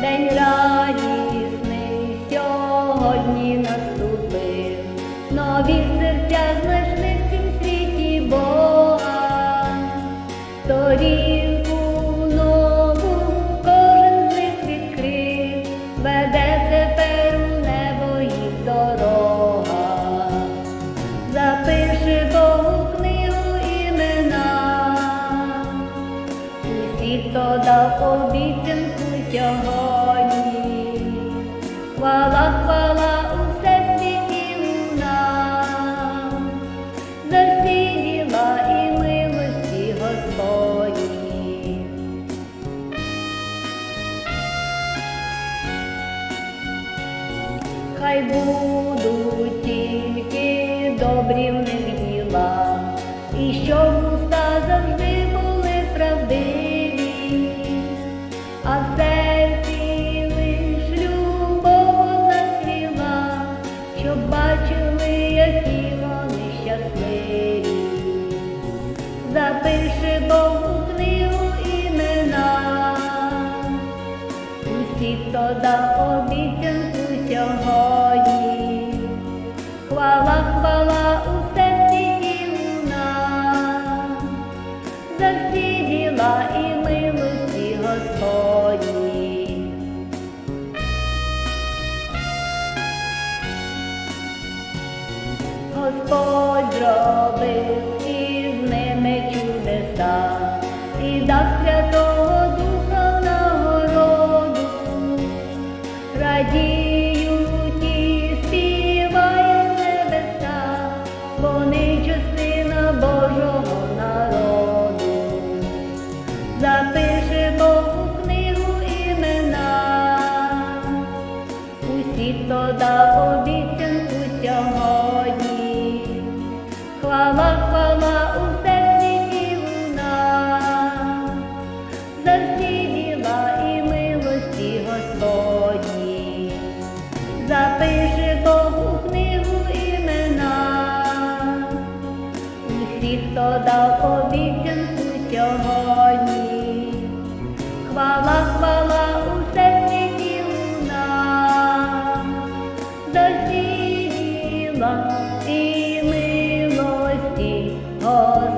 день радісний сьогодні наступив, нові серця знайшли в цім світі Бога, сторінку Усі, хто дав обіцянку сьогодні, хвала, хвала у всесвіті луна, за і милості Господні. Хай будуть тільки добрі в них діла, і щоб уста а в серці лиш любов щоб бачили, які вони щасливі. Запише Бог у книгу імена. Усі, хто дав обіцянку сьогодні, хвала, хвала у всесвіті луна, за всі Господь зробив із ними чудеса і дав Святого Духа нагороду, радіють і співають небеса, вони частина Божого народу, запише хвала, хвала у світі луна, за всі діла і милості Господні, запиши Богу книгу імена, усіх, хто дав обіцянку сьогодні, хвала, хвала. Ілла, і ми heart.